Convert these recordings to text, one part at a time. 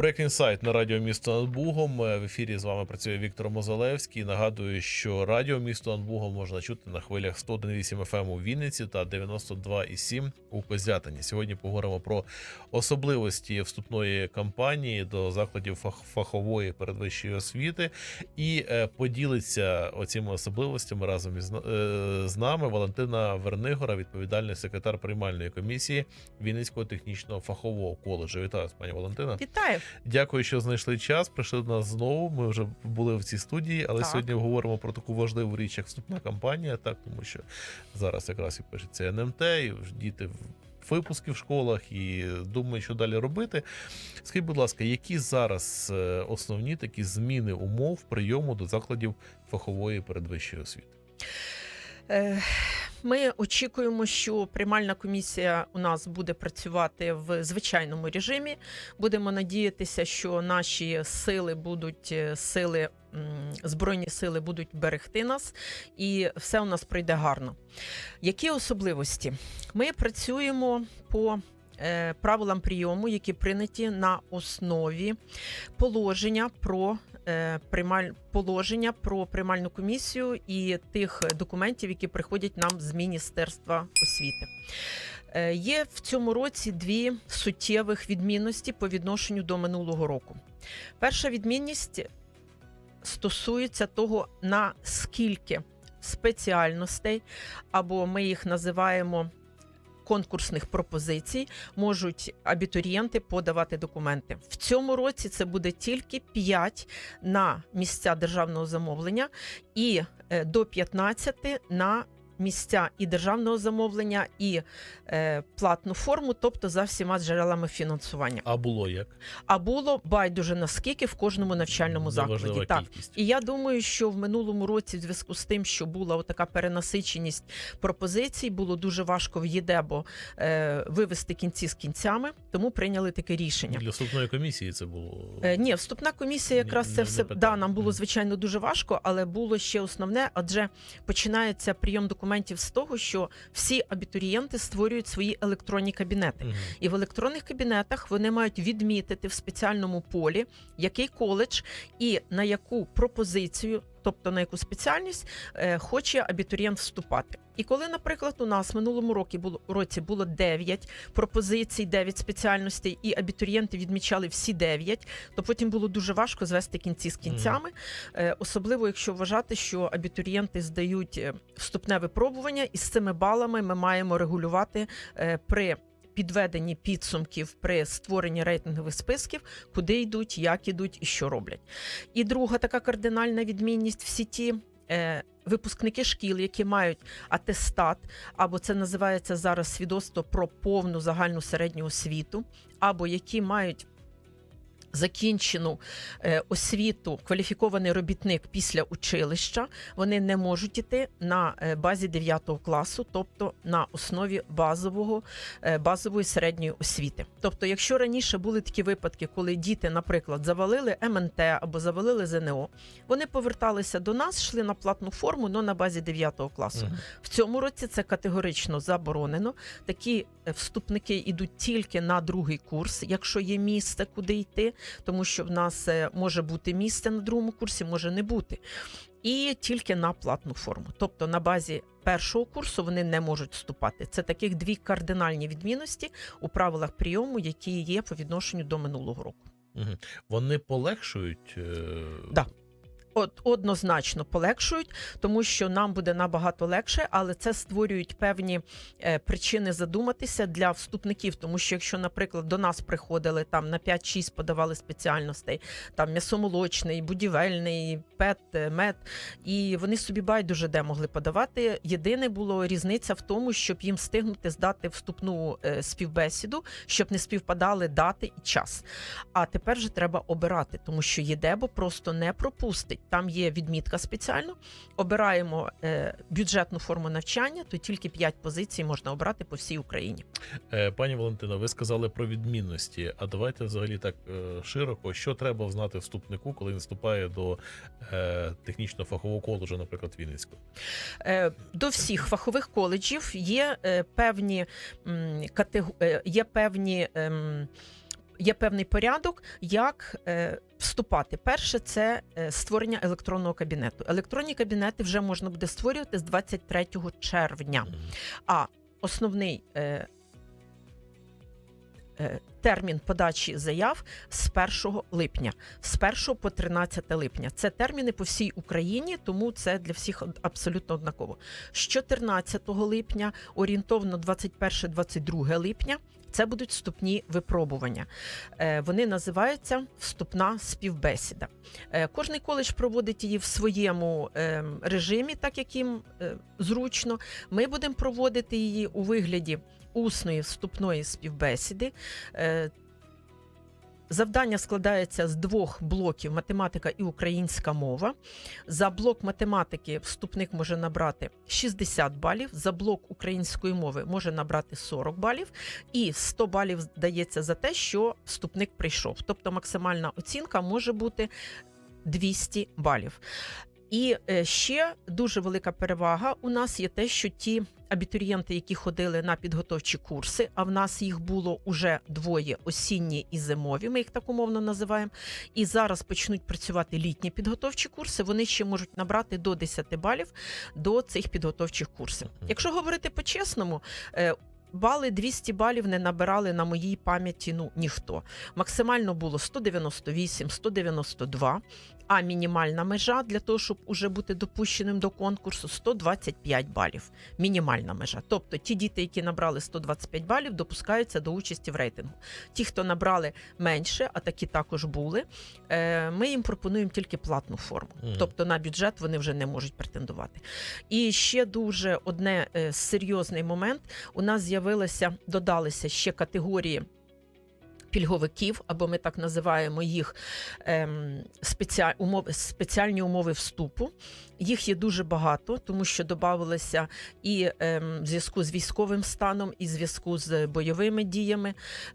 Проект інсайт на радіо місто над Бугом. Е, В ефірі з вами працює Віктор Мозалевський. Нагадую, що радіо місто над можна чути на хвилях 101,8 FM у Вінниці та 92,7 у Козятині. Сьогодні поговоримо про особливості вступної кампанії до закладів фах- фахової передвищої освіти і е, поділиться оціми особливостями разом із е, з нами Валентина Вернигора, відповідальний секретар приймальної комісії Вінницького технічного фахового коледжу. Вітаю, пані Валентина. Вітаю. Дякую, що знайшли час. Прийшли до нас знову. Ми вже були в цій студії, але Так. сьогодні говоримо про таку важливу річ, як вступна кампанія, так тому що зараз якраз і пишеться НМТ, і діти в випуски в школах і думають, що далі робити. Скажіть, будь ласка, які зараз е, основні такі зміни умов прийому до закладів фахової передвищої освіти? Ми очікуємо, що приймальна комісія у нас буде працювати в звичайному режимі. Будемо надіятися, що наші сили будуть е, сили. Збройні сили будуть берегти нас, і все у нас пройде гарно. Які особливості? Ми працюємо по е, правилам прийому, які прийняті на основі положення про приймаль... положення про приймальну комісію і тих документів, які приходять нам з Міністерства освіти. Е, Є в цьому році дві суттєвих відмінності по відношенню до минулого року. Перша відмінність стосується того, наскільки спеціальностей, або ми їх називаємо конкурсних пропозицій, можуть абітурієнти подавати документи. В цьому році це буде тільки 5 на місця державного замовлення і е, до 15 на місця і державного замовлення, і е, платну форму, тобто за всіма джерелами фінансування. А було як? А було байдуже наскільки в кожному навчальному закладі. Так. кількість. І я думаю, що в минулому році, в зв'язку з тим, що була така перенасиченість пропозицій, було дуже важко в ЄДЕБО е, вивести кінці з кінцями, тому прийняли таке рішення. Для вступної комісії це було. Е, ні, вступна комісія якраз не- це все да, нам було звичайно дуже важко, але було ще основне, адже починається прийом документів з того, що всі абітурієнти створюють свої електронні кабінети. угу. І в електронних кабінетах вони мають відмітити в спеціальному полі, який коледж і на яку пропозицію, тобто на яку спеціальність, е, хоче абітурієнт вступати. І коли, наприклад, у нас в минулому році було році було 9 пропозицій, 9 спеціальностей, і абітурієнти відмічали всі 9, то потім було дуже важко звести кінці з кінцями, Е, особливо якщо вважати, що абітурієнти здають е, вступне випробування, і з цими балами ми маємо регулювати е, при підведенні підсумків при створенні рейтингових списків, куди йдуть, як ідуть і що роблять. І друга така кардинальна відмінність всі ті. Е, Випускники шкіл, які мають атестат, або це називається зараз свідоцтво про повну загальну середню освіту, або які мають закінчену е, освіту кваліфікований робітник після училища, вони не можуть іти на е, базі 9 класу, тобто на основі базового е, базової середньої освіти. Тобто, якщо раніше були такі випадки, коли діти, наприклад, завалили МНТ або завалили ЗНО, вони поверталися до нас, йшли на платну форму, але на базі 9 класу. Мгм. В цьому році це категорично заборонено. Такі вступники йдуть тільки на другий курс, якщо є місце, куди йти, тому що в нас е, може бути місце на другому курсі, може не бути. І тільки на платну форму. Тобто на базі першого курсу вони не можуть вступати. Це таких дві кардинальні відмінності у правилах прийому, які є по відношенню до минулого року. Вони полегшують. е, Да. От однозначно полегшують, тому що нам буде набагато легше, але це створюють певні е, причини задуматися для вступників. Тому що якщо, наприклад, до нас приходили там на 5-6 подавали спеціальностей, там м'ясомолочний, будівельний, пет, е, мед, і вони собі байдуже де могли подавати. Єдине було різниця в тому, щоб їм встигнути здати вступну е, співбесіду, щоб не співпадали дати і час. А тепер же треба обирати, тому що ЄДЕБО просто не пропустить. Там є відмітка спеціально. Обираємо е, бюджетну форму навчання, то тільки 5 позицій можна обрати по всій Україні. Е, Пані Валентина, ви сказали про відмінності. А давайте взагалі так е, широко, що треба знати вступнику, коли він вступає до е, технічного фахового коледжу, наприклад, Вінницького. Е, До всіх фахових коледжів є е, певні м, катего- е, є певні. ем, є певний порядок, як е, вступати. Перше, це е, створення електронного кабінету. Електронні кабінети вже можна буде створювати з 23 червня. А основний е, термін подачі заяв з 1 липня, з 1 по 13 липня. Це терміни по всій Україні, тому це для всіх абсолютно однаково. З 14 липня, орієнтовно 21-22 липня. Це будуть вступні випробування. Е, Вони називаються вступна співбесіда. Е, Кожний коледж проводить її в своєму е, режимі, так як їм зручно. Ми будемо проводити її у вигляді усної вступної співбесіди. Завдання складається з двох блоків математика і українська мова. За блок математики вступник може набрати 60 балів, за блок української мови може набрати 40 балів, і 100 балів дається за те, що вступник прийшов. Тобто максимальна оцінка може бути 200 балів. І е, ще дуже велика перевага у нас є те, що ті абітурієнти, які ходили на підготовчі курси, а в нас їх було уже двоє осінні і зимові, ми їх так умовно називаємо. І зараз почнуть працювати літні підготовчі курси. Вони ще можуть набрати до 10 балів до цих підготовчих курсів. Якщо говорити по-чесному, е, бали 200 балів не набирали на моїй пам'яті ну ніхто. Максимально було 198, 192, а мінімальна межа для того, щоб уже бути допущеним до конкурсу 125 балів. Мінімальна межа. Тобто ті діти, які набрали 125 балів, допускаються до участі в рейтингу. Ті, хто набрали менше, а такі також були, е, ми їм пропонуємо тільки платну форму. Мгм. Тобто на бюджет вони вже не можуть претендувати. І ще дуже одне е, серйозний момент. У нас з'явилося, додалися ще категорії. Пільговиків, або ми так називаємо їх ем, спеціаль, умови, спеціальні умови вступу. Їх є дуже багато, тому що додавалися і ем, в зв'язку з військовим станом, і в зв'язку з бойовими діями.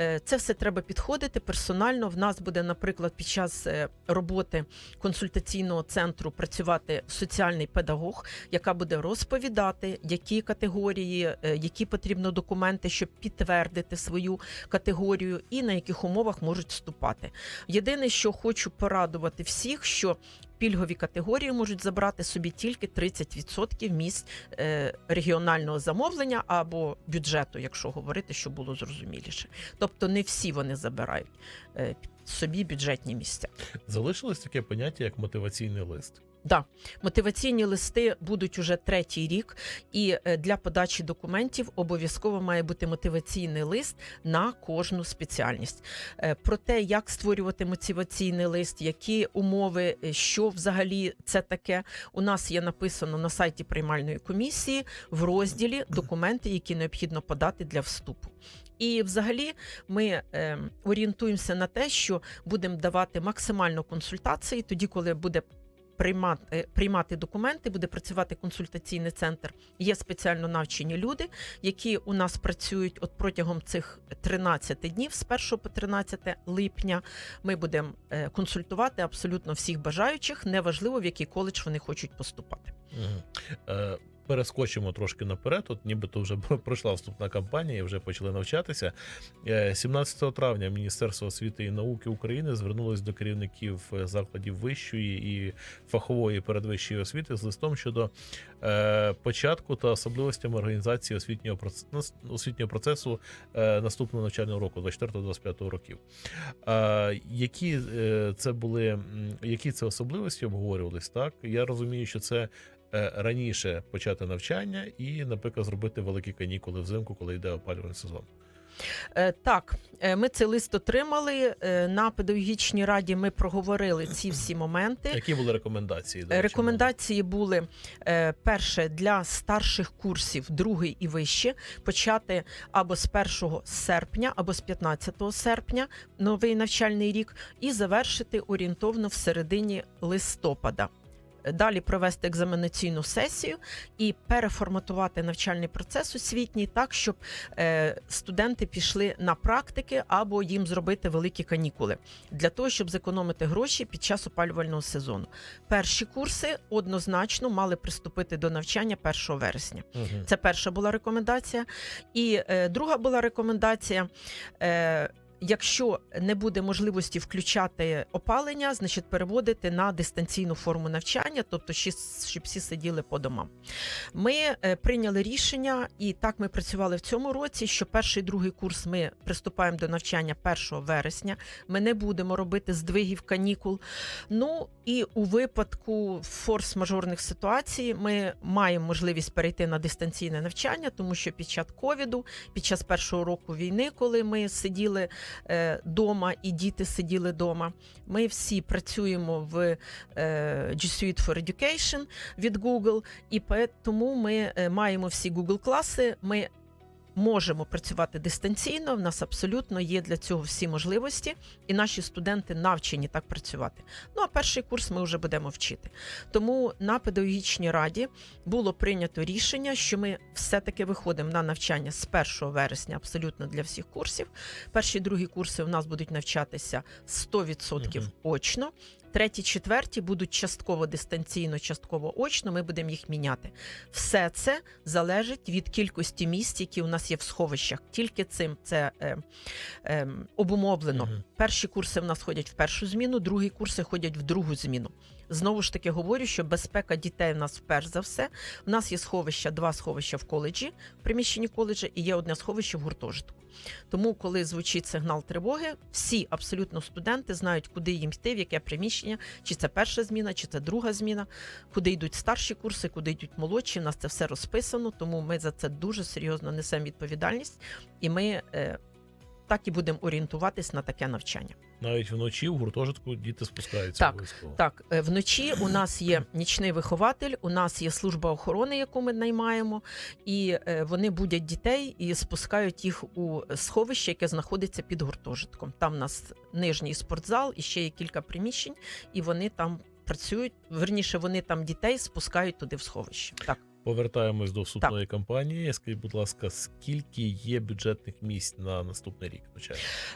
Е, це все треба підходити персонально. В нас буде, наприклад, під час е, роботи консультаційного центру працювати соціальний педагог, яка буде розповідати, які категорії, е, які потрібно документи, щоб підтвердити свою категорію і на яких умовах можуть вступати. Єдине, що хочу порадувати всіх, що пільгові категорії можуть забрати собі тільки 30% місць е, регіонального замовлення або бюджету, якщо говорити, щоб було зрозуміліше. Тобто не всі вони забирають е, собі бюджетні місця. Залишилось таке поняття, як мотиваційний лист. Да, мотиваційні листи будуть уже третій рік, і е, для подачі документів обов'язково має бути мотиваційний лист на кожну спеціальність. Е, Про те, як створювати мотиваційний лист, які умови, е, що взагалі це таке, у нас є написано на сайті приймальної комісії в розділі документи, які необхідно подати для вступу. І, взагалі, ми е, орієнтуємося на те, що будемо давати максимально консультації тоді, коли буде приймати, приймати документи, буде працювати консультаційний центр. Є спеціально навчені люди, які у нас працюють от протягом цих 13 днів, з 1 по 13 липня. Ми будемо е, консультувати абсолютно всіх бажаючих, неважливо в який коледж вони хочуть поступати. Мгм. Е, Перескочимо трошки наперед. От нібито вже пройшла вступна кампанія вже почали навчатися. Е, 17 травня Міністерство освіти і науки України звернулось до керівників е, закладів вищої і фахової передвищої освіти з листом щодо е, початку та особливостями організації освітнього процесу, освітнього процесу е, наступного навчального року, 24-25 років. Е, які е, це були які це особливості обговорювались? Так я розумію, що це е, раніше почати навчання і, наприклад, зробити великі канікули взимку, коли йде опалювальний сезон. Е, Так, е, ми цей лист отримали. Е, На педагогічній раді ми проговорили ці всі моменти. Які були рекомендації? до Е, Рекомендації були е, перше для старших курсів, другий і вище, почати або з 1 серпня, або з 15 серпня новий навчальний рік, і завершити орієнтовно в середині листопада. Далі провести екзаменаційну сесію і переформатувати навчальний процес освітній так, щоб е, студенти пішли на практики або їм зробити великі канікули для того, щоб зекономити гроші під час опалювального сезону. Перші курси однозначно мали приступити до навчання 1 вересня. Мгм. Це перша була рекомендація. І е, друга була рекомендація. Е, якщо не буде можливості включати опалення, значить переводити на дистанційну форму навчання, тобто щоб всі сиділи по домам. Ми е, прийняли рішення, і так ми працювали в цьому році. Що перший другий курс ми приступаємо до навчання 1 вересня. Ми не будемо робити здвигів канікул. Ну і у випадку форс-мажорних ситуацій ми маємо можливість перейти на дистанційне навчання, тому що під час ковіду, під час першого року війни, коли ми сиділи дома і діти сиділи дома, ми всі працюємо в е, G Suite for Education від Google, і тому ми е, маємо всі Google класи. Ми можемо працювати дистанційно. В нас абсолютно є для цього всі можливості, і наші студенти навчені так працювати. Ну а перший курс ми вже будемо вчити. Тому на педагогічній раді було прийнято рішення, що ми все-таки виходимо на навчання з 1 вересня абсолютно для всіх курсів. Перші і другі курси у нас будуть навчатися 100% очно. Треті, четверті будуть частково дистанційно, частково очно. Ми будемо їх міняти. Все це залежить від кількості місць, які у нас є в сховищах. Тільки цим це е, е, обумовлено. Мгм. Перші курси в нас ходять в першу зміну, другі курси ходять в другу зміну. Знову ж таки говорю, що безпека дітей в нас перш за все. У нас є сховища, два сховища в коледжі, в приміщенні коледжа, і є одне сховище в гуртожитку. Тому, коли звучить сигнал тривоги, всі абсолютно студенти знають, куди їм йти, в яке приміщення, чи це перша зміна, чи це друга зміна, куди йдуть старші курси, куди йдуть молодші. У нас це все розписано, тому ми за це дуже серйозно несемо відповідальність, і ми е, так і будемо орієнтуватись на таке навчання. Навіть вночі в гуртожитку діти спускаються Так, обов'язково. Так, е, вночі у нас є нічний вихователь, у нас є служба охорони, яку ми наймаємо, і е, вони будять дітей і спускають їх у сховище, яке знаходиться під гуртожитком. Там у нас нижній спортзал і ще є кілька приміщень, і вони там працюють. Верніше, вони там дітей спускають туди в сховище. Так. Повертаємось до вступної кампанії. Скажіть, будь ласка, скільки є бюджетних місць на наступний рік?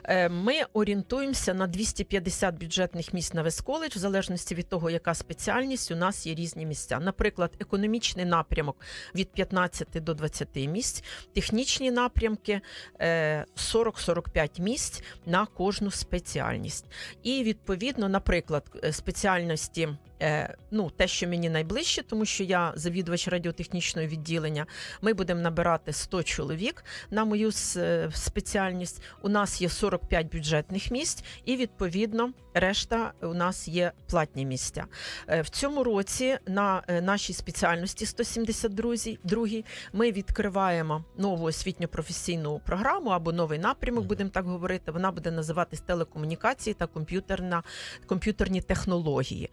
Е, Ми орієнтуємося на 250 бюджетних місць на весь коледж, в залежності від того, яка спеціальність. У нас є різні місця. Наприклад, економічний напрямок від 15 до 20 місць, технічні напрямки е, 40-45 місць на кожну спеціальність. І відповідно, наприклад, е, спеціальності. Е, Ну, те, що мені найближче, тому що я завідувач радіотехнічного відділення. Ми будемо набирати 100 чоловік на мою е, спеціальність. У нас є 45 бюджетних місць, і відповідно решта у нас є платні місця. Е, В цьому році на нашій спеціальності 172 другій, ми відкриваємо нову освітньо-професійну програму або новий напрямок, будемо так говорити. Вона буде називатись телекомунікації та комп'ютерна комп'ютерні технології.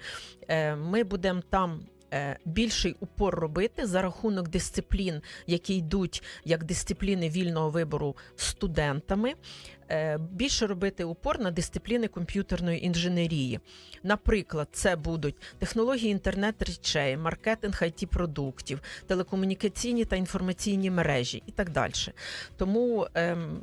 Е, Ми будемо там. е, Більший упор робити за рахунок дисциплін, які йдуть як дисципліни вільного вибору студентами, е, більше робити упор на дисципліни комп'ютерної інженерії. Наприклад, це будуть технології інтернет-речей, маркетинг it продуктів, телекомунікаційні та інформаційні мережі і так далі. Тому ем,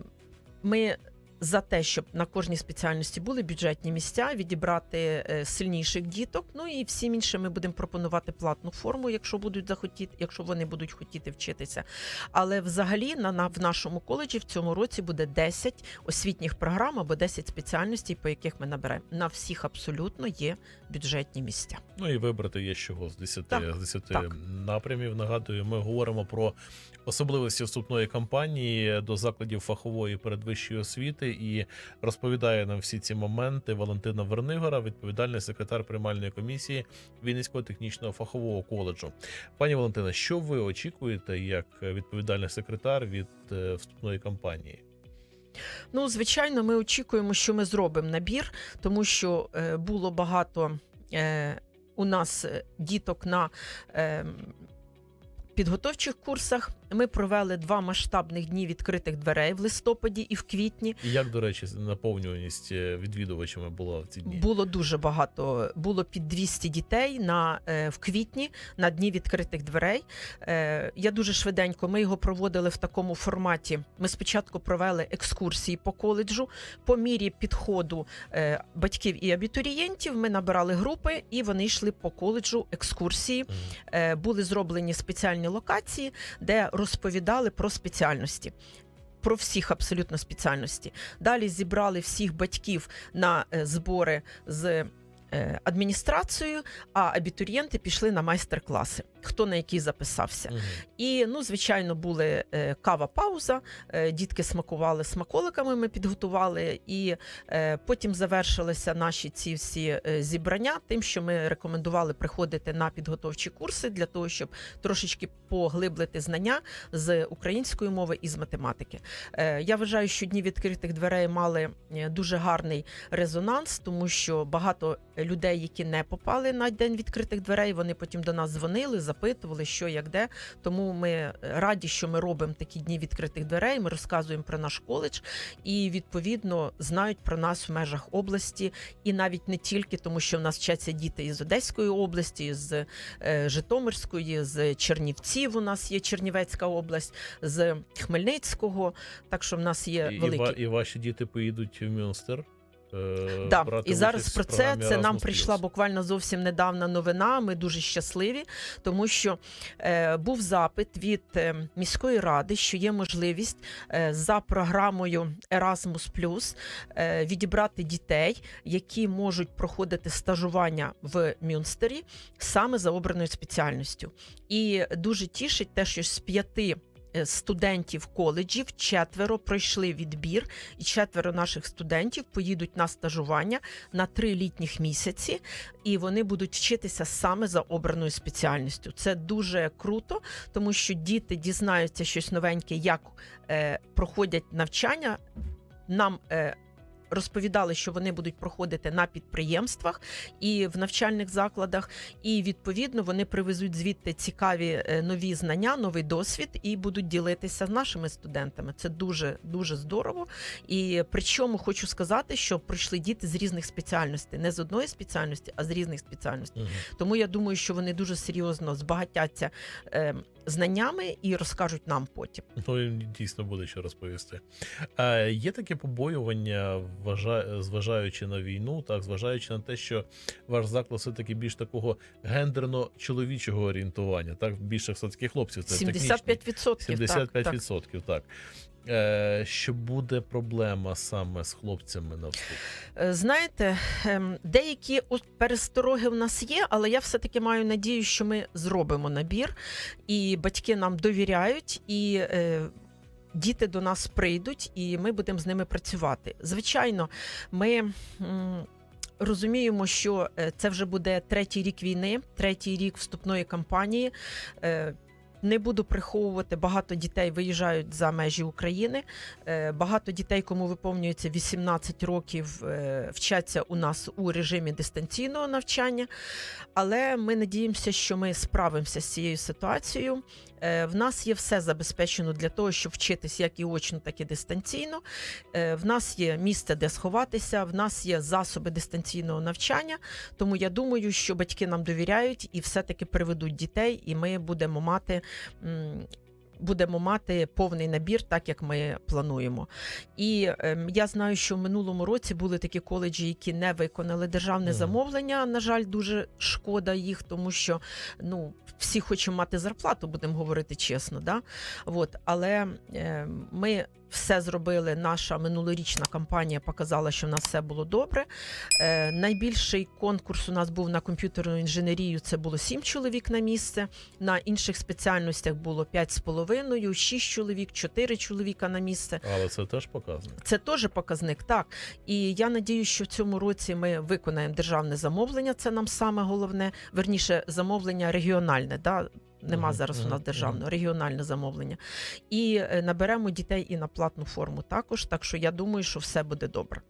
ми. За те, щоб на кожній спеціальності були бюджетні місця, відібрати е, сильніших діток. Ну і всім іншим ми будемо пропонувати платну форму, якщо будуть захотіти, якщо вони будуть хотіти вчитися. Але взагалі на, на в нашому коледжі в цьому році буде 10 освітніх програм або 10 спеціальностей, по яких ми наберемо. На всіх абсолютно є бюджетні місця. Ну і вибрати є чого з 10, Так, з 10 так. напрямів. Нагадую, ми говоримо про особливості вступної кампанії до закладів фахової передвищої освіти і розповідає нам всі ці моменти Валентина Вернигора, відповідальний секретар приймальної комісії Вінницького технічного фахового коледжу. Пані Валентина, що ви очікуєте як відповідальний секретар від е, вступної кампанії? Ну, звичайно, ми очікуємо, що ми зробимо набір, тому що е, було багато е, у нас діток на підготовчих курсах. Ми провели два масштабних дні відкритих дверей в листопаді і в квітні. І як, до речі, наповнюваність е, відвідувачами була в ці дні? Було дуже багато. Було під 200 дітей на е, в квітні на дні відкритих дверей. Е, я дуже швиденько. Ми його проводили в такому форматі. Ми спочатку провели екскурсії по коледжу. По мірі підходу батьків і абітурієнтів ми набирали групи, і вони йшли по коледжу екскурсії. Були зроблені спеціальні локації, де розповідали про спеціальності. про всіх абсолютно спеціальності. Далі зібрали всіх батьків на е, збори з е, адміністрацією, а абітурієнти пішли на майстер-класи, хто на який записався. Мгм. І ну, звичайно, були е, кава пауза. Е, дітки смакували смаколиками. Ми підготували, і е, потім завершилися наші ці всі зібрання, тим, що ми рекомендували приходити на підготовчі курси для того, щоб трошечки поглиблити знання з української мови і з математики. Я вважаю, що дні відкритих дверей мали дуже гарний резонанс, тому що багато людей, які не попали на день відкритих дверей, вони потім до нас дзвонили, запитували, що як де. Тому ми раді, що ми робимо такі дні відкритих дверей. Ми розказуємо про наш коледж і відповідно знають про нас в межах області, і навіть не тільки тому, що в нас вчаться діти із Одеської області, з е, Житомирської, з Чернівців. У нас є Чернівецька область, з Хмельницького. Так що в нас є І, і, великі і ваші діти поїдуть в Мюнстер. Е, Да, брати і зараз про це це нам прийшла буквально зовсім недавна новина. Ми дуже щасливі, тому що е, був запит від е, міської ради, що є можливість е, за програмою Erasmus+, е, відібрати дітей, які можуть проходити стажування в Мюнстері саме за обраною спеціальністю. І дуже тішить те, що з п'яти. Е, Студентів коледжів четверо пройшли відбір, і четверо наших студентів поїдуть на стажування на три літніх місяці, і вони будуть вчитися саме за обраною спеціальністю. Це дуже круто, тому що діти дізнаються щось новеньке, як е, проходять навчання. Нам е, розповідали, що вони будуть проходити на підприємствах і в навчальних закладах, і відповідно вони привезуть звідти цікаві е, нові знання, новий досвід і будуть ділитися з нашими студентами. Це дуже дуже здорово. І причому хочу сказати, що прийшли діти з різних спеціальностей, не з одної спеціальності, а з різних спеціальностей. Мгм. Тому я думаю, що вони дуже серйозно збагатяться е, знаннями і розкажуть нам потім. Ну, дійсно буде що розповісти. Е, є таке побоювання, зважаючи на війну, так, зважаючи на те, що ваш заклад все-таки більш такого гендерно-чоловічого орієнтування, так, більше все-таки хлопців. Це технічний. 75%. 75%, Так, так. Е, що буде проблема саме з хлопцями на вступ? Е, Знаєте, ем, деякі перестороги в нас є, але я все-таки маю надію, що ми зробимо набір, і батьки нам довіряють, і е, діти до нас прийдуть, і ми будемо з ними працювати. Звичайно, ми. Розуміємо, що це вже буде третій рік війни, третій рік вступної кампанії. Не буду приховувати, багато дітей виїжджають за межі України. Е, Багато дітей, кому виповнюється 18 років, е, вчаться у нас у режимі дистанційного навчання. Але ми надіємося, що ми справимося з цією ситуацією. Е, В нас є все забезпечено для того, щоб вчитись як і очно, так і дистанційно. В нас є місце, де сховатися, в нас є засоби дистанційного навчання. Тому я думаю, що батьки нам довіряють і все-таки приведуть дітей, і ми будемо мати. Будемо мати повний набір, так як ми плануємо. І ем, я знаю, що в минулому році були такі коледжі, які не виконали державне mm. замовлення. На жаль, дуже шкода їх, тому що ну всі хочемо мати зарплату, будемо говорити чесно. Да? От, але е, ми все зробили. Наша минулорічна кампанія показала, що в нас все було добре. Е, найбільший конкурс у нас був на комп'ютерну інженерію. Це було 7 чоловік на місце. На інших спеціальностях було 5,5, 6 чоловік, 4 чоловіка на місце. Але це теж показує. Це теж показник, так. І я надію, що в цьому році ми виконаємо державне замовлення. Це нам саме головне, верніше, замовлення регіональне. Да? Нема зараз у нас державного, регіональне замовлення. І е, наберемо дітей і на платну форму також. Так що я думаю, що все буде добре.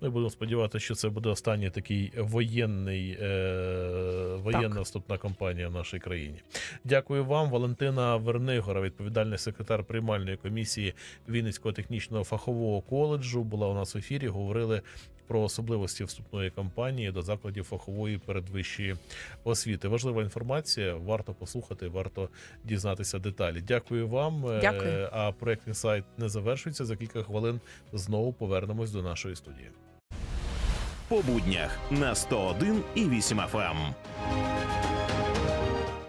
Ми будемо сподіватися, що це буде останній такий воєнний, е, воєнна Так. вступна кампанія в нашій країні. Дякую вам, Валентина Вернигора, відповідальний секретар приймальної комісії Вінницького технічного фахового коледжу. Була у нас в ефірі. Говорили про особливості вступної кампанії до закладів фахової передвищої освіти. Важлива інформація. Варто послухати, варто дізнатися деталі. Дякую вам. Е, Дякую. А проектний сайт не завершується. За кілька хвилин знову повернемось до нашої студії. по буднях на 101 і 8 FM.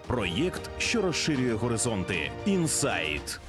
Проєкт, що розширює горизонти. Інсайт.